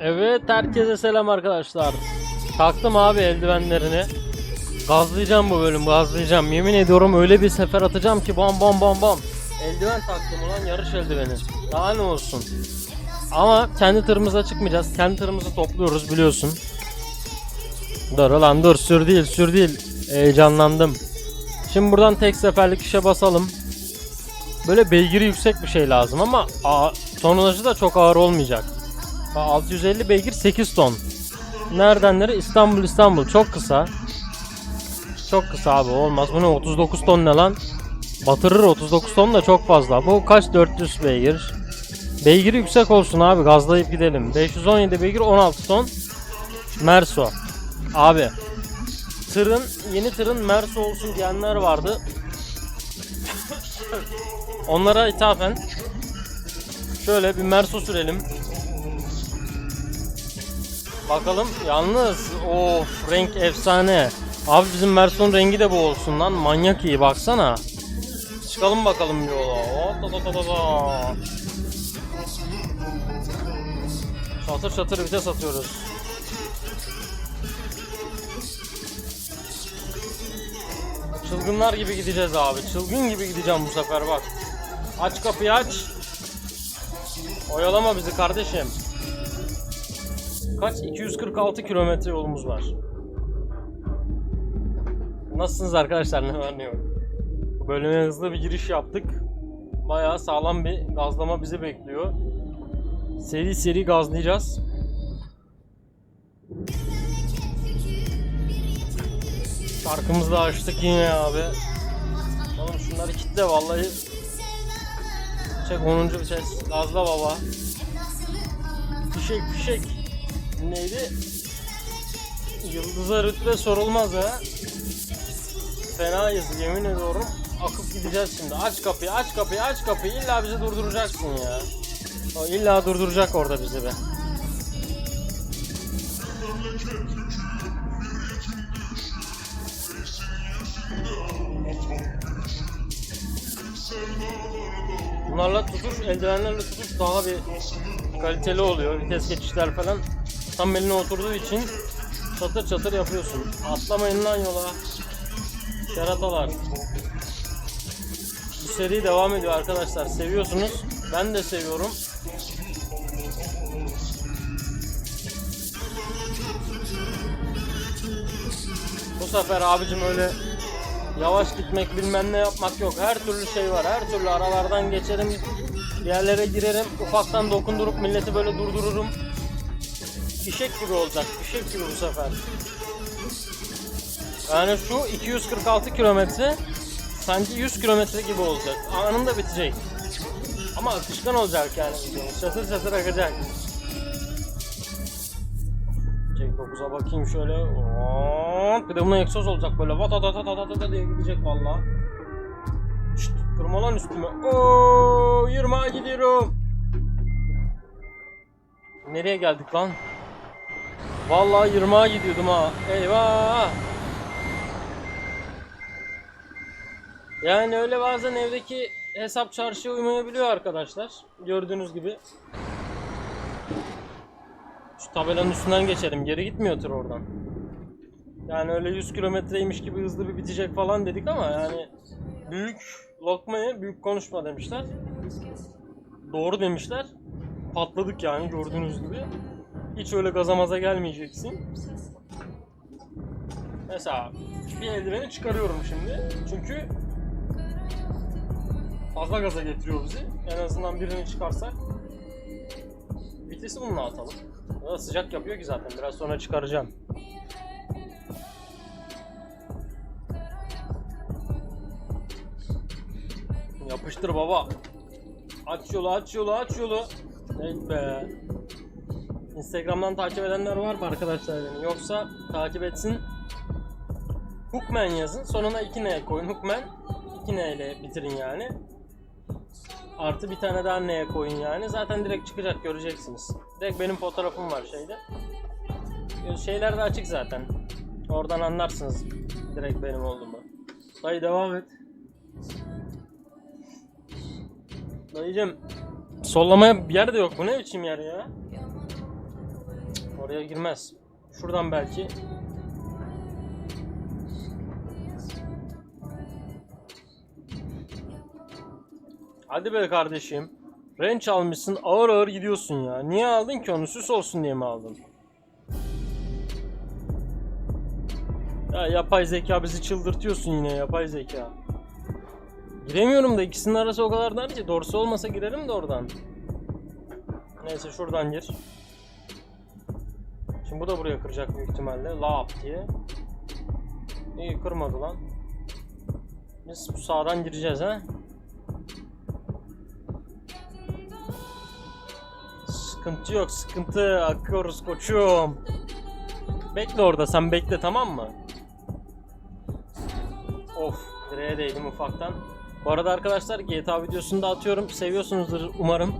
Evet herkese selam arkadaşlar. Taktım abi eldivenlerini. Gazlayacağım bu bölüm gazlayacağım. Yemin ediyorum öyle bir sefer atacağım ki bam bam bam bam. Eldiven taktım ulan yarış eldiveni. Daha ne olsun. Ama kendi tırımıza çıkmayacağız. Kendi tırımızı topluyoruz biliyorsun. Dur lan dur sür değil sür değil. Heyecanlandım. Şimdi buradan tek seferlik işe basalım. Böyle beygiri yüksek bir şey lazım ama tonajı da çok ağır olmayacak. Ha, 650 beygir 8 ton. Nereden nereye? İstanbul İstanbul. Çok kısa. Çok kısa abi olmaz. Bu ne 39 ton ne lan? Batırır 39 ton da çok fazla. Bu kaç 400 beygir? Beygiri yüksek olsun abi gazlayıp gidelim. 517 beygir 16 ton. Merso. Abi tırın yeni tırın Merso olsun diyenler vardı. Onlara ithafen şöyle bir Merso sürelim. Bakalım yalnız of renk efsane. Abi bizim Merson rengi de bu olsun lan. Manyak iyi baksana. Çıkalım bakalım yola. Hop da da da da da. Çatır çatır vites atıyoruz. Çılgınlar gibi gideceğiz abi. Çılgın gibi gideceğim bu sefer bak. Aç kapıyı aç. Oyalama bizi kardeşim. Kaç? 246 kilometre yolumuz var. Nasılsınız arkadaşlar? Ne var ne yok? Bu Bölüme hızlı bir giriş yaptık. Bayağı sağlam bir gazlama bizi bekliyor. Seri seri gazlayacağız. Şarkımızı da açtık yine abi. Oğlum şunları kitle vallahi. Çek 10. vites. Gazla baba. Fişek fişek. Neydi? Yıldıza rütbe sorulmaz ha. Fenayız yemin ediyorum. Akıp gideceğiz şimdi. Aç kapıyı, aç kapıyı, aç kapıyı. İlla bizi durduracaksın ya. O illa durduracak orada bizi be. Bunlarla tutuş, eldivenlerle tutuş daha bir kaliteli oluyor. Vites geçişler falan tam eline oturduğu için çatır çatır yapıyorsun. Atlamayın lan yola. Şeratalar. Bu seri devam ediyor arkadaşlar. Seviyorsunuz. Ben de seviyorum. Bu sefer abicim öyle yavaş gitmek bilmem ne yapmak yok. Her türlü şey var. Her türlü aralardan geçerim. Yerlere girerim. Ufaktan dokundurup milleti böyle durdururum. Fişek gibi olacak. Fişek gibi bu sefer. Yani şu 246 kilometre sanki 100 kilometre gibi olacak. Anında bitecek. Ama akışkan olacak yani. Çatır çatır akacak. Çek 9'a bakayım şöyle. Bir de buna egzoz olacak böyle. Vatatatatata diye gidecek valla. Şşt, kırma lan üstüme. Oo, 20'a gidiyorum. Nereye geldik lan? Vallahi 20'a gidiyordum ha. Eyvah. Yani öyle bazen evdeki hesap çarşıya uymayabiliyor arkadaşlar. Gördüğünüz gibi. Şu tabelanın üstünden geçelim. Geri gitmiyor tır oradan. Yani öyle 100 kilometreymiş gibi hızlı bir bitecek falan dedik ama yani büyük lokmaya büyük konuşma demişler. Doğru demişler. Patladık yani gördüğünüz gibi. Hiç öyle gaza maza gelmeyeceksin. Mesela bir eldiveni çıkarıyorum şimdi. Çünkü fazla gaza getiriyor bizi. En azından birini çıkarsak vitesi bununla atalım. Ya sıcak yapıyor ki zaten. Biraz sonra çıkaracağım. Yapıştır baba. Aç yolu, aç yolu, aç yolu. Evet be. Instagram'dan takip edenler var mı arkadaşlar beni? Yoksa takip etsin. Hookman yazın. Sonuna 2N koyun. Hookman 2N ile bitirin yani. Artı bir tane daha N'ye koyun yani. Zaten direkt çıkacak göreceksiniz. Direkt benim fotoğrafım var şeyde. Şeyler de açık zaten. Oradan anlarsınız direkt benim olduğumu. Dayı devam et. Dayıcım sollamaya yer de yok. Bu ne biçim yer ya? Oraya girmez. Şuradan belki. Hadi be kardeşim. Range almışsın ağır ağır gidiyorsun ya. Niye aldın ki onu? Süs olsun diye mi aldın? Ya yapay zeka bizi çıldırtıyorsun yine yapay zeka. Giremiyorum da ikisinin arası o kadar dar ki. Doğrusu olmasa girerim de oradan. Neyse şuradan gir. Şimdi bu da buraya kıracak büyük ihtimalle. Lap diye. İyi kırmadı lan. Biz bu sağdan gireceğiz ha. Sıkıntı yok sıkıntı. Akıyoruz koçum. Bekle orada sen bekle tamam mı? Of direğe değdim ufaktan. Bu arada arkadaşlar GTA videosunu da atıyorum. Seviyorsunuzdur umarım.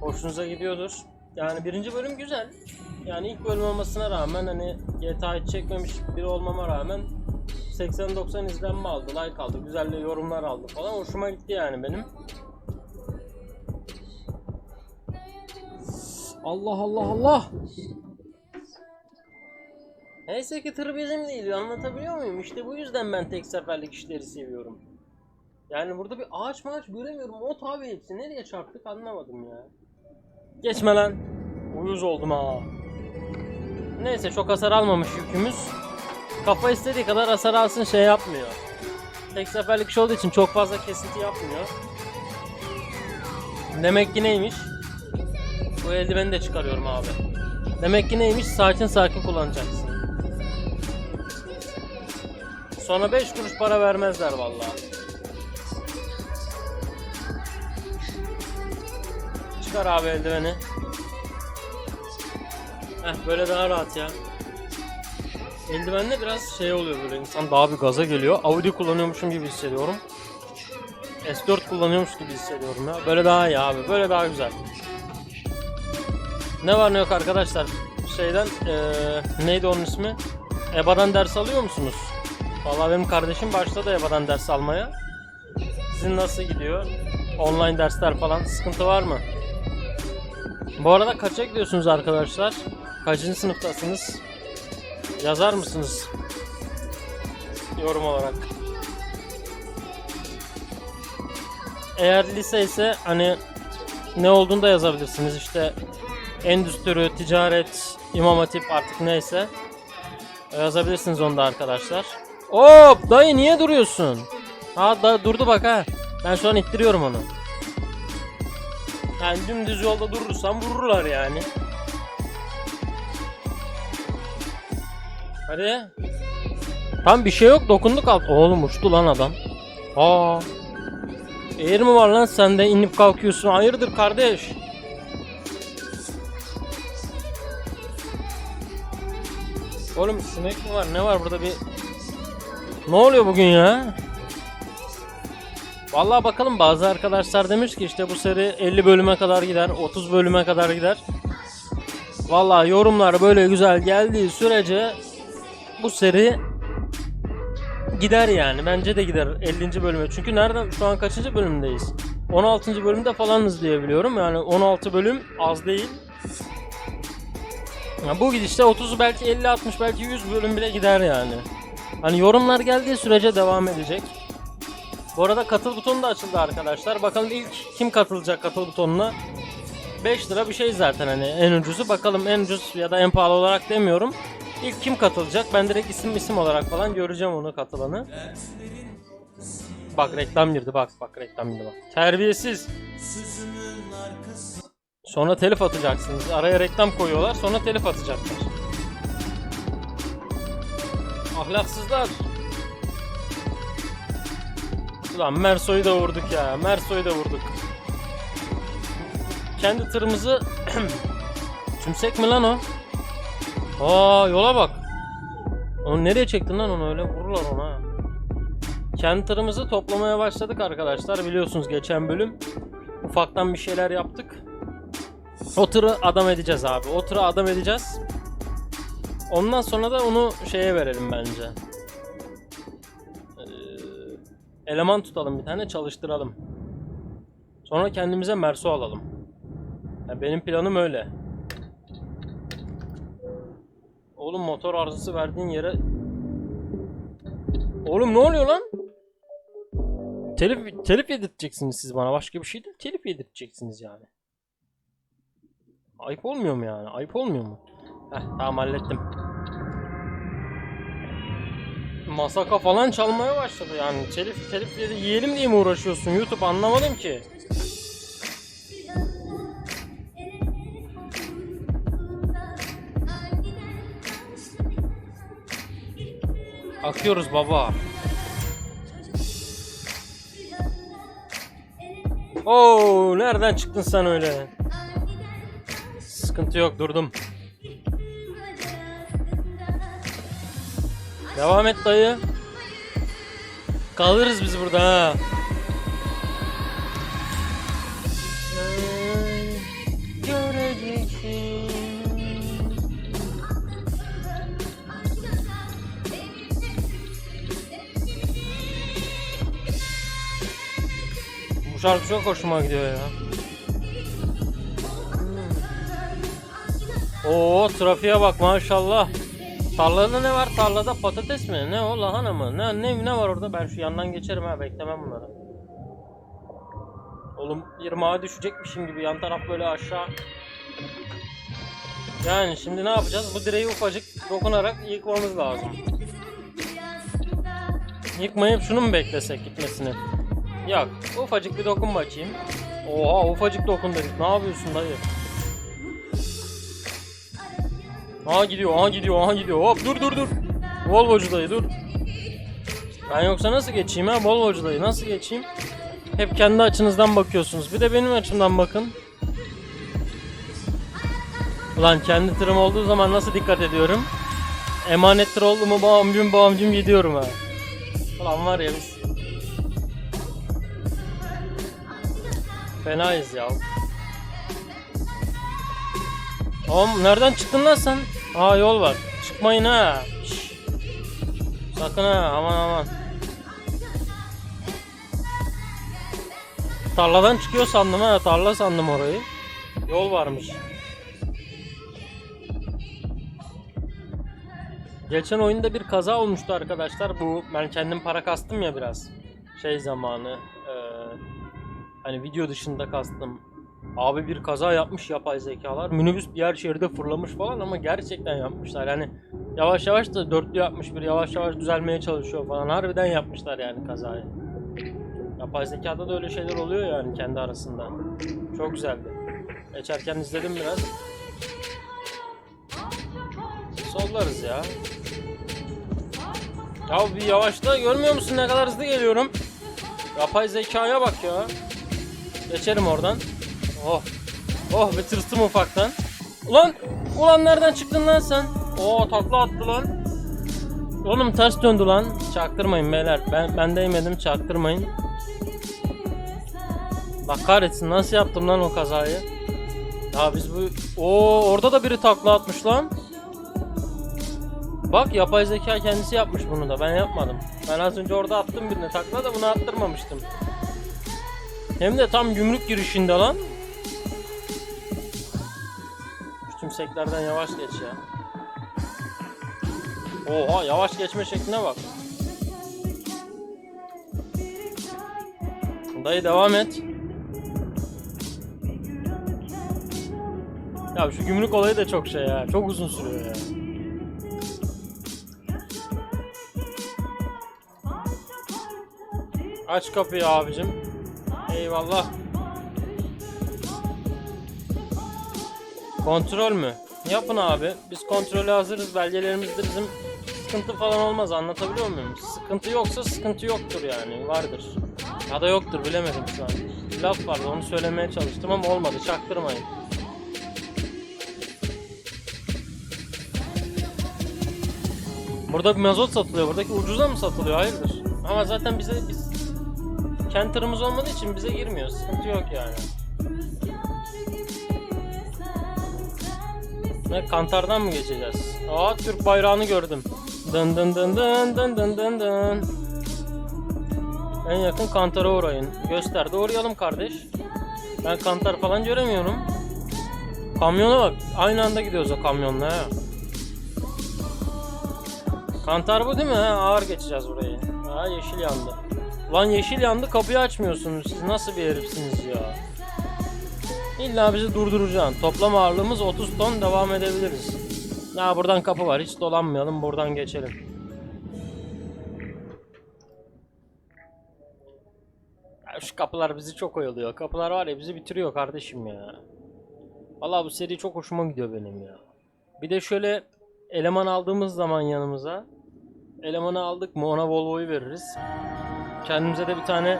Hoşunuza gidiyordur. Yani birinci bölüm güzel. Yani ilk bölüm olmasına rağmen hani GTA hiç çekmemiş biri olmama rağmen 80-90 izlenme aldı, like aldı, güzel yorumlar aldı falan. Hoşuma gitti yani benim. Allah Allah Allah. Neyse ki tır bizim değil. Anlatabiliyor muyum? İşte bu yüzden ben tek seferlik işleri seviyorum. Yani burada bir ağaç maaç göremiyorum. Ot abi hepsi. Nereye çarptık anlamadım ya. Geçme lan. Uyuz oldum ha. Neyse çok hasar almamış yükümüz. Kafa istediği kadar hasar alsın şey yapmıyor. Tek seferlik iş olduğu için çok fazla kesinti yapmıyor. Demek ki neymiş? Bu eldiveni de çıkarıyorum abi. Demek ki neymiş? Sakin sakin kullanacaksın. Sonra 5 kuruş para vermezler vallahi. Çıkar abi eldiveni. Heh böyle daha rahat ya. Eldivenle biraz şey oluyor böyle insan daha bir gaza geliyor. Audi kullanıyormuşum gibi hissediyorum. S4 kullanıyormuş gibi hissediyorum ya. Böyle daha iyi abi. Böyle daha güzel. Ne var ne yok arkadaşlar. Şeyden eee, neydi onun ismi? EBA'dan ders alıyor musunuz? Vallahi benim kardeşim başladı EBA'dan ders almaya. Sizin nasıl gidiyor? Online dersler falan sıkıntı var mı? Bu arada kaça gidiyorsunuz arkadaşlar? Kaçıncı sınıftasınız? Yazar mısınız? Yorum olarak. Eğer lise ise hani ne olduğunu da yazabilirsiniz. İşte endüstri, ticaret, imam hatip artık neyse. Yazabilirsiniz onu da arkadaşlar. Hop dayı niye duruyorsun? Ha da durdu bak ha. Ben şu an ittiriyorum onu. Yani dümdüz yolda durursam vururlar yani. Hadi. Tam bir şey yok dokunduk alt. Oğlum uçtu lan adam. Aa. Eğer mi var lan sende inip kalkıyorsun? Hayırdır kardeş? Oğlum sinek mi var? Ne var burada bir... Ne oluyor bugün ya? Vallahi bakalım bazı arkadaşlar demiş ki işte bu seri 50 bölüme kadar gider, 30 bölüme kadar gider. Vallahi yorumlar böyle güzel geldiği sürece bu seri gider yani. Bence de gider 50. bölüme. Çünkü nereden şu an kaçıncı bölümdeyiz? 16. bölümde falanız diye biliyorum. Yani 16 bölüm az değil. Ya bu gidişte 30 belki 50 60 belki 100 bölüm bile gider yani. Hani yorumlar geldiği sürece devam edecek. Bu arada katıl butonu da açıldı arkadaşlar. Bakalım ilk kim katılacak katıl butonuna. 5 lira bir şey zaten hani en ucuzu. Bakalım en ucuz ya da en pahalı olarak demiyorum. İlk kim katılacak? Ben direkt isim isim olarak falan göreceğim onu katılanı. Bak reklam girdi bak bak reklam girdi bak. Terbiyesiz. Sonra telif atacaksınız. Araya reklam koyuyorlar sonra telif atacaklar. Ahlaksızlar. Ulan Merso'yu da vurduk ya. Merso'yu da vurduk. Kendi tırımızı tümsek mi lan o? Aa yola bak. Onu nereye çektin lan onu öyle vururlar ona. tırımızı toplamaya başladık arkadaşlar. Biliyorsunuz geçen bölüm ufaktan bir şeyler yaptık. O adam edeceğiz abi. O adam edeceğiz. Ondan sonra da onu şeye verelim bence. Ee, eleman tutalım bir tane çalıştıralım. Sonra kendimize Merso alalım. Yani benim planım öyle. Oğlum motor arızası verdiğin yere... Oğlum ne oluyor lan? Telif, telif yedirteceksiniz siz bana. Başka bir şey değil. Telif yedirteceksiniz yani. Ayıp olmuyor mu yani? Ayıp olmuyor mu? Heh tamam hallettim. Masaka falan çalmaya başladı yani. Telif telif yedi- yiyelim diye mi uğraşıyorsun YouTube anlamadım ki. Akıyoruz baba. Oo, nereden çıktın sen öyle? Sıkıntı yok, durdum. Devam et dayı. Kalırız biz burada ha. Bu şarkı çok hoşuma gidiyor ya. Oo trafiğe bak maşallah. Tarlada ne var? Tarlada patates mi? Ne o lahana mı? Ne ne ne var orada? Ben şu yandan geçerim ha beklemem bunları. Oğlum yırmağa düşecekmişim gibi yan taraf böyle aşağı. Yani şimdi ne yapacağız? Bu direği ufacık dokunarak yıkmamız lazım. Yıkmayıp şunu mu beklesek gitmesini? Yok. Ufacık bir dokun bakayım. Oha ufacık dokun dedik. Ne yapıyorsun dayı? Aha gidiyor, aha gidiyor, aha gidiyor. Hop dur dur dur. Volvocu dayı dur. Ben yoksa nasıl geçeyim ha Volvocu dayı nasıl geçeyim? Hep kendi açınızdan bakıyorsunuz. Bir de benim açımdan bakın. Ulan kendi tırım olduğu zaman nasıl dikkat ediyorum? Emanet tır oldu mu bağımcım bağımcım gidiyorum ha. Ulan var ya biz. Fenayız ya. Oğlum nereden çıktın lan sen? Aa yol var. Çıkmayın ha. Sakın ha aman aman. Tarladan çıkıyor sandım ha. Tarla sandım orayı. Yol varmış. Geçen oyunda bir kaza olmuştu arkadaşlar. Bu ben kendim para kastım ya biraz. Şey zamanı. eee, hani video dışında kastım. Abi bir kaza yapmış yapay zekalar. Minibüs diğer şeride fırlamış falan ama gerçekten yapmışlar. Yani yavaş yavaş da dörtlü yapmış bir yavaş yavaş düzelmeye çalışıyor falan. Harbiden yapmışlar yani kazayı. Yapay zekada da öyle şeyler oluyor yani kendi arasında. Çok güzeldi. Geçerken izledim biraz. Sollarız ya. Ya bir yavaşla görmüyor musun ne kadar hızlı geliyorum? Yapay zekaya bak ya. Geçelim oradan. Oh. Oh bir tırstım ufaktan. Ulan! Ulan nereden çıktın lan sen? Oo takla attı lan. Oğlum ters döndü lan. Çaktırmayın beyler. Ben ben değmedim çaktırmayın. Bak kahretsin nasıl yaptım lan o kazayı? Ya biz bu... Oo orada da biri takla atmış lan. Bak yapay zeka kendisi yapmış bunu da ben yapmadım. Ben az önce orada attım birine takla da bunu attırmamıştım. Hem de tam gümrük girişinde lan. Şu tümseklerden yavaş geç ya. Oha yavaş geçme şekline bak. Dayı devam et. Ya şu gümrük olayı da çok şey ya. Çok uzun sürüyor ya. Aç kapıyı abicim. Eyvallah. Kontrol mü? Yapın abi. Biz kontrole hazırız. Belgelerimizde bizim sıkıntı falan olmaz. Anlatabiliyor muyum? Sıkıntı yoksa sıkıntı yoktur yani. Vardır. Ya da yoktur bilemedim şu an. Laf vardı onu söylemeye çalıştım ama olmadı. Çaktırmayın. Burada mazot satılıyor. Buradaki ucuza mı satılıyor? Hayırdır? Ama zaten bize biz kendi tırımız olmadığı için bize girmiyor. Sıkıntı yok yani. Ne kantardan mı geçeceğiz? Aa Türk bayrağını gördüm. Dın dın dın dın dın dın dın dın. En yakın kantara uğrayın. Göster. Doğrayalım kardeş. Ben kantar falan göremiyorum. Kamyona bak. Aynı anda gidiyoruz o kamyonla ha. Kantar bu değil mi? Ha, ağır geçeceğiz burayı. Ha yeşil yandı. Lan yeşil yandı kapıyı açmıyorsunuz. Siz nasıl bir herifsiniz ya? İlla bizi durduracaksın. Toplam ağırlığımız 30 ton devam edebiliriz. Ya buradan kapı var. Hiç dolanmayalım. Buradan geçelim. Ya şu kapılar bizi çok oyalıyor. Kapılar var ya bizi bitiriyor kardeşim ya. Vallahi bu seri çok hoşuma gidiyor benim ya. Bir de şöyle eleman aldığımız zaman yanımıza elemanı aldık mı ona Volvo'yu veririz. Kendimize de bir tane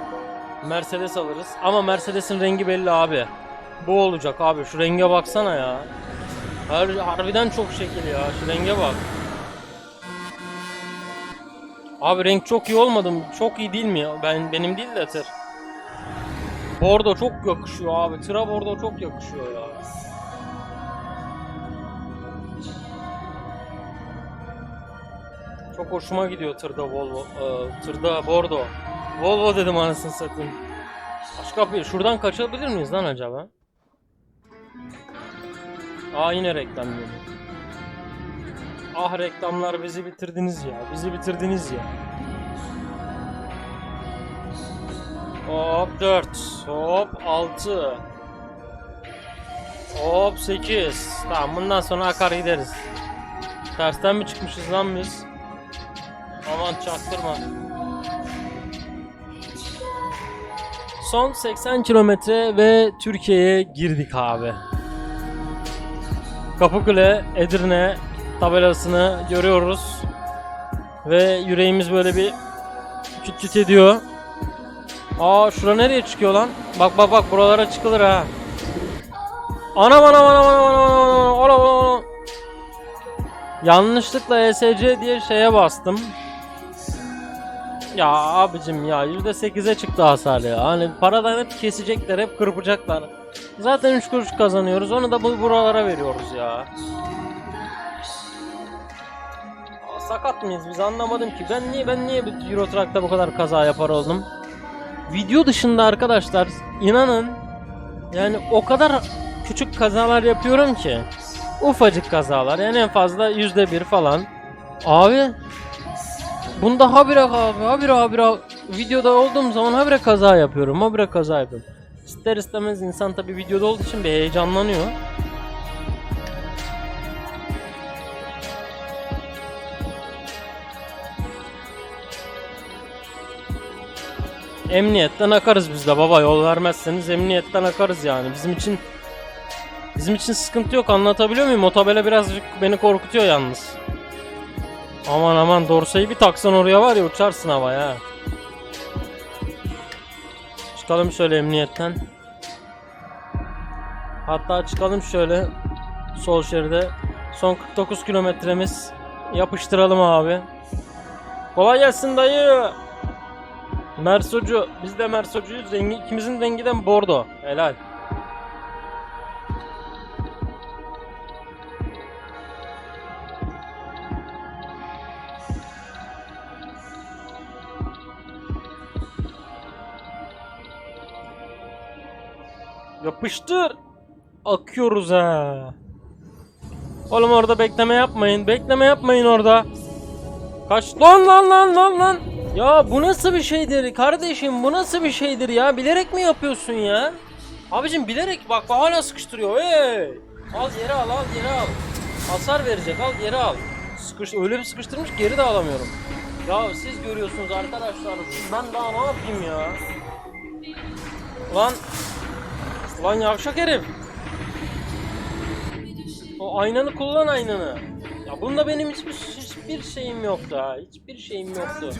Mercedes alırız. Ama Mercedes'in rengi belli abi. Bu olacak abi. Şu renge baksana ya. Har harbiden çok şekil ya. Şu renge bak. Abi renk çok iyi olmadı mı? Çok iyi değil mi ya? Ben benim değil de tır. Bordo çok yakışıyor abi. Tıra bordo çok yakışıyor ya. Çok hoşuma gidiyor tırda Volvo. e, tırda Bordo. Volvo dedim anasını satayım. Aç kapıyı. Şuradan kaçabilir miyiz lan acaba? Aa yine reklam geliyor. Ah reklamlar bizi bitirdiniz ya. Bizi bitirdiniz ya. Hop 4. Hop 6. Hop 8. Tamam bundan sonra akar gideriz. Tersten mi çıkmışız lan biz? Aman çaktırma. Son 80 kilometre ve Türkiye'ye girdik abi. Kapıkule, Edirne tabelasını görüyoruz. Ve yüreğimiz böyle bir küt küt ediyor. Aa şura nereye çıkıyor lan? Bak bak bak buralara çıkılır ha. Ana Anam anam anam anam anam anam anam anam Yanlışlıkla ESC diye şeye bastım. Ya abicim ya %8'e çıktı hasar ya. Hani paradan hep kesecekler, hep kırpacaklar. Zaten 3 kuruş kazanıyoruz. Onu da bu buralara veriyoruz ya. Aa, sakat mıyız biz anlamadım ki. Ben niye ben niye bu Euro Truck'ta bu kadar kaza yapar oldum? Video dışında arkadaşlar inanın yani o kadar küçük kazalar yapıyorum ki. Ufacık kazalar yani en fazla yüzde bir falan. Abi Bunda habire abi, habire habire videoda olduğum zaman habire kaza yapıyorum, habire kaza yapıyorum. İster istemez insan tabi videoda olduğu için bir heyecanlanıyor. Emniyetten akarız biz de baba yol vermezseniz emniyetten akarız yani bizim için bizim için sıkıntı yok anlatabiliyor muyum? O tabela birazcık beni korkutuyor yalnız. Aman aman dorsayı bir taksan oraya var ya uçarsın havaya. ha. Çıkalım şöyle emniyetten. Hatta çıkalım şöyle sol şeride. Son 49 kilometremiz. Yapıştıralım abi. Kolay gelsin dayı. Mersocu. Biz de Mersocuyuz. Rengi, ikimizin rengi de bordo. Helal. Yapıştır. Akıyoruz ha. Oğlum orada bekleme yapmayın. Bekleme yapmayın orada. Kaç lan lan lan lan lan. Ya bu nasıl bir şeydir kardeşim bu nasıl bir şeydir ya bilerek mi yapıyorsun ya? Abicim bilerek bak hala sıkıştırıyor hey. Al yere al al yere al. Hasar verecek al yere al. Sıkış öyle bir sıkıştırmış geri de alamıyorum. Ya siz görüyorsunuz arkadaşlar ben daha ne yapayım ya? Lan Lan yavşak herif. O aynanı kullan aynanı. Ya bunda benim hiçbir hiçbir şeyim yoktu ha. Hiçbir şeyim yoktu.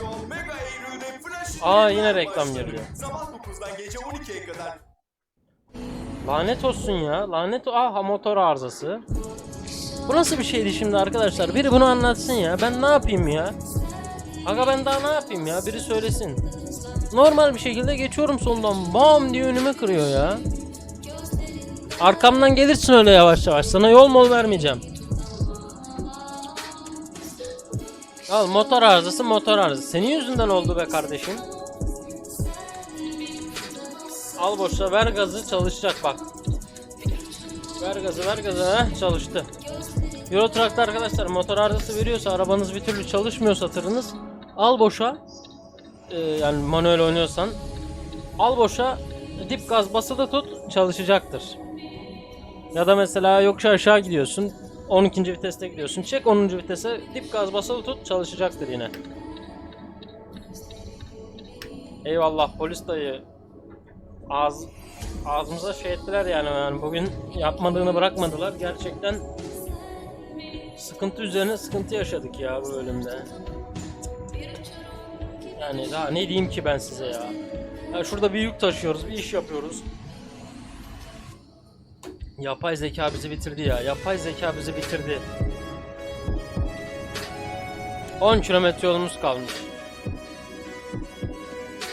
Aa yine reklam girdi. Sabah 9'dan gece 12'ye kadar. Lanet olsun ya. Lanet aha motor arızası. Bu nasıl bir şeydi şimdi arkadaşlar? Biri bunu anlatsın ya. Ben ne yapayım ya? Aga ben daha ne yapayım ya? Biri söylesin. Normal bir şekilde geçiyorum sondan. Bam diye önüme kırıyor ya. Arkamdan gelirsin öyle yavaş yavaş. Sana yol mol vermeyeceğim. Al motor arızası motor arızası. Senin yüzünden oldu be kardeşim. Al boşa ver gazı çalışacak bak. Ver gazı ver gazı heh, çalıştı. Euro arkadaşlar motor arızası veriyorsa arabanız bir türlü çalışmıyorsa tırınız al boşa Ee, yani manuel oynuyorsan al boşa dip gaz basılı tut çalışacaktır. Ya da mesela yokuş aşağı gidiyorsun 12. viteste gidiyorsun çek 10. vitese dip gaz basılı tut çalışacaktır yine. Eyvallah polis dayı ağız ağzımıza şey ettiler yani, yani bugün yapmadığını bırakmadılar gerçekten sıkıntı üzerine sıkıntı yaşadık ya bu bölümde. Yani daha ne diyeyim ki ben size ya. ya şurada bir yük taşıyoruz, bir iş yapıyoruz. Yapay zeka bizi bitirdi ya. Yapay zeka bizi bitirdi. 10 kilometre yolumuz kalmış.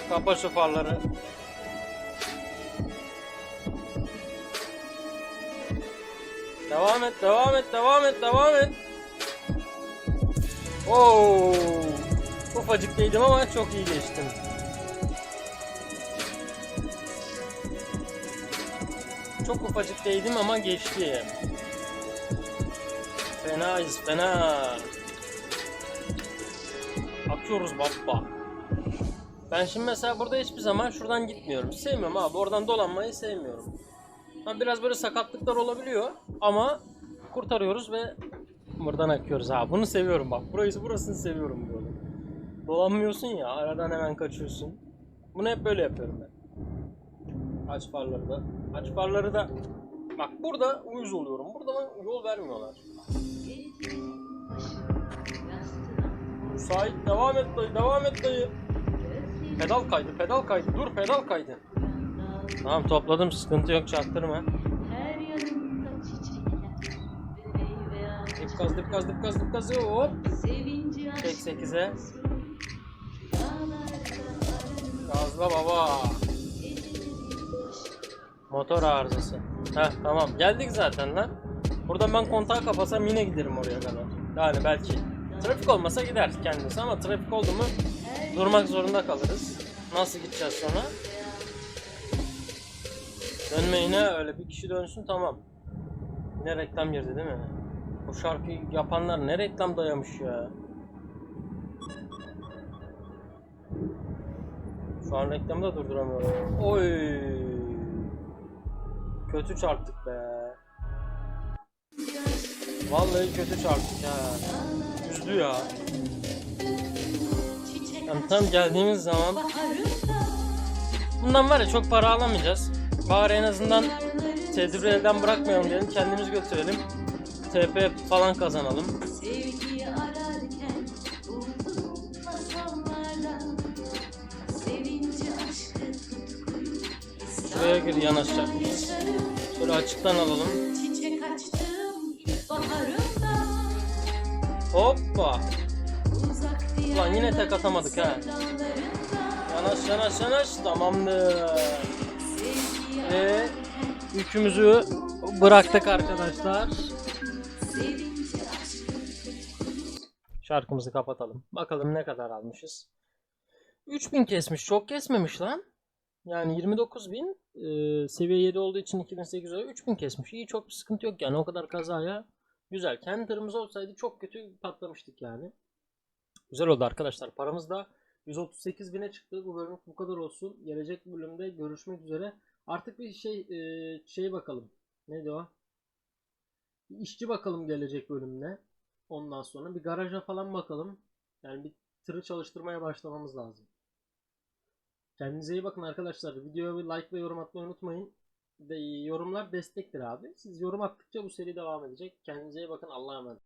Kapa şu farları. Devam et, devam et, devam et, devam et. Oo! Ufacık değildim ama çok iyi geçtim. Çok ufacık değildim ama geçti. Fenayız, fena. Atıyoruz baba. Ben şimdi mesela burada hiçbir zaman şuradan gitmiyorum. Sevmiyorum abi. Oradan dolanmayı sevmiyorum. Ha, biraz böyle sakatlıklar olabiliyor ama kurtarıyoruz ve buradan akıyoruz abi. Bunu seviyorum bak. Burayı burasını seviyorum böyle. Dolanmıyorsun ya aradan hemen kaçıyorsun. Bunu hep böyle yapıyorum ben. Aç farları da. Aç farları da. Bak burada uyuz oluyorum. Burada bana yol vermiyorlar. Müsait. Devam et dayı. Devam et dayı. Pedal kaydı. Pedal kaydı. Dur pedal kaydı. Tamam topladım. Sıkıntı yok. Çaktırma. Dip gaz dip gaz dip gaz dip gaz. Hop. sevinci Çek aşk 8'e. dağlarda arınma, Gazla baba. Motor arızası. Heh tamam. Geldik zaten lan. Buradan ben kontağı kapasam yine giderim oraya kadar. Yani belki. Trafik olmasa gider kendisi ama trafik oldu mu durmak zorunda kalırız. Nasıl gideceğiz sonra? Dönme yine öyle bir kişi dönsün tamam. Ne reklam girdi değil mi? Bu şarkıyı yapanlar ne reklam dayamış ya. Şu an reklamı da durduramıyorum. Oy. Kötü çarptık be. Vallahi kötü çarptık ha. Üzdü ya. Yani tam geldiğimiz zaman bundan var ya çok para alamayacağız. Bari en azından tedbiri elden bırakmayalım diyelim. Kendimiz götürelim. TP falan kazanalım. Yanaşacakmışız. yaşarım. Şöyle açıktan alalım. Hoppa. Ulan yine tek atamadık ha. Yanaş yanaş yanaş. Tamamdır. Ve yükümüzü bıraktık arkadaşlar. Şarkımızı kapatalım. Bakalım ne kadar almışız. 3000 kesmiş. Çok kesmemiş lan. Yani 29000 e, seviye 7 olduğu için 2800 lira 3000 kesmiş. İyi çok bir sıkıntı yok yani o kadar kazaya. Güzel. Kendi tırımız olsaydı çok kötü patlamıştık yani. Güzel oldu arkadaşlar. Paramız da 138 bine çıktı. Bu bölüm bu kadar olsun. Gelecek bölümde görüşmek üzere. Artık bir şey e, şey bakalım. Neydi o? Bir işçi bakalım gelecek bölümde. Ondan sonra bir garaja falan bakalım. Yani bir tırı çalıştırmaya başlamamız lazım. Kendinize iyi bakın arkadaşlar. Videoya like ve yorum atmayı unutmayın. De, yorumlar destektir abi. Siz yorum attıkça bu seri devam edecek. Kendinize iyi bakın. Allah'a emanet.